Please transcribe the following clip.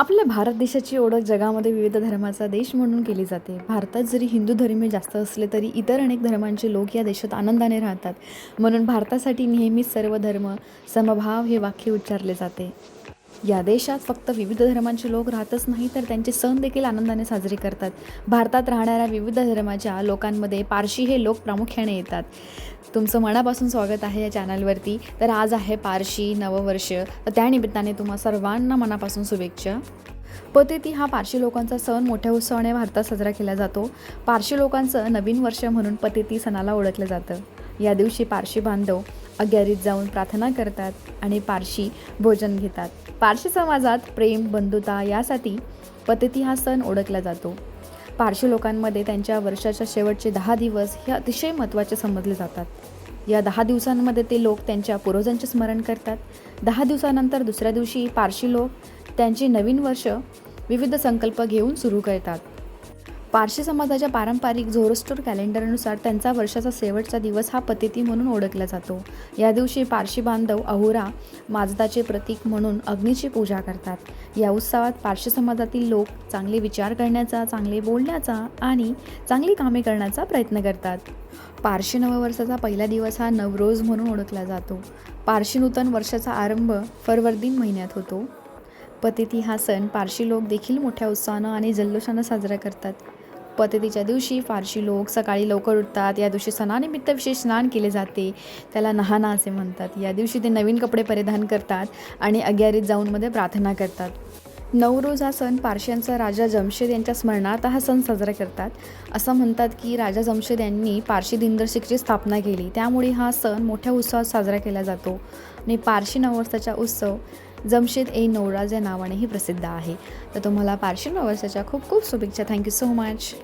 आपल्या भारत देशाची ओळख जगामध्ये विविध धर्माचा देश म्हणून केली जाते. भारतात जरी हिंदू धर्मी जास्त असले तरी इतर अनेक धर्मांचे लोक या देशात आनंदाने राहतात. म्हणून भारतासाठी नेहमीच सर्व धर्म समभाव हे वाक्य उच्चारले जाते. या देशात फक्त विविध धर्मांचे लोक राहतच नाही तर त्यांचे सण देखील आनंदाने साजरे करतात. भारतात राहणाऱ्या विविध धर्माच्या लोकांमध्ये पारशी हे लोक प्रामुख्याने येतात. तुमचं मनापासून स्वागत आहे या चॅनलवरती. तर आज आहे पारशी नववर्ष. तर त्यानिमित्ताने तुम्हा सर्वांना मनापासून शुभेच्छा. पतेती हा पारशी लोकांचा सण मोठ्या उत्सवाने भारतात साजरा केला जातो. पारशी लोकांचं नवीन वर्ष म्हणून पतेती सणाला ओळखलं जातं. या दिवशी पारशी बांधव अग्यारीत जाऊन प्रार्थना करतात आणि पारशी भोजन घेतात. पारशी समाजात प्रेम बंधुता यासाठी पतेती हा सण ओळखला जातो. पारशी लोकांमध्ये त्यांच्या वर्षाच्या शेवटचे दहा दिवस हे अतिशय महत्त्वाचे समजले जातात. या दहा दिवसांमध्ये ते लोक त्यांच्या पूर्वजांचे स्मरण करतात. दहा दिवसानंतर दुसऱ्या दिवशी पारशी लोक त्यांची नवीन वर्ष विविध संकल्प घेऊन सुरू करतात. पारशी समाजाच्या पारंपरिक झोरोस्टर कॅलेंडरनुसार त्यांचा वर्षाचा शेवटचा दिवस हा पतिती म्हणून ओळखला जातो. या दिवशी पारशी बांधव अहोरा माजदाचे प्रतीक म्हणून अग्नीची पूजा करतात. या उत्सवात पारशी समाजातील लोक चांगले विचार करण्याचा चांगले बोलण्याचा आणि चांगली कामे करण्याचा प्रयत्न करतात. पारशी नववर्षाचा पहिला दिवस हा नवरोज म्हणून ओळखला जातो. पारशी नूतन वर्षाचा आरंभ फरवर्दीन महिन्यात होतो. पतिती हा सण पारशी लोक देखील मोठ्या उत्साहानं आणि जल्लोषानं साजरा करतात. पतितीच्या दिवशी फारशी लोक सकाळी लवकर उठतात. या दिवशी सणानिमित्त विशेष स्नान केले जाते. त्याला नहाना असे म्हणतात. या दिवशी ते नवीन कपडे परिधान करतात आणि अग्यारीत जाऊनमध्ये प्रार्थना करतात. नवरोज हा सण पारशांचा राजा जमशेद यांच्या स्मरणार्थ हा सण साजरा करतात. असं म्हणतात की राजा जमशेद यांनी पारशी दिनदर्शिकची स्थापना केली. त्यामुळे हा सण मोठ्या उत्सवात साजरा केला जातो. आणि पारशी नववर्षाचा उत्सव जमशेद ए नवराज या नावानेही प्रसिद्ध आहे. तर तुम्हाला पारशी नववर्षाच्या खूप खूप शुभेच्छा. Thank you so much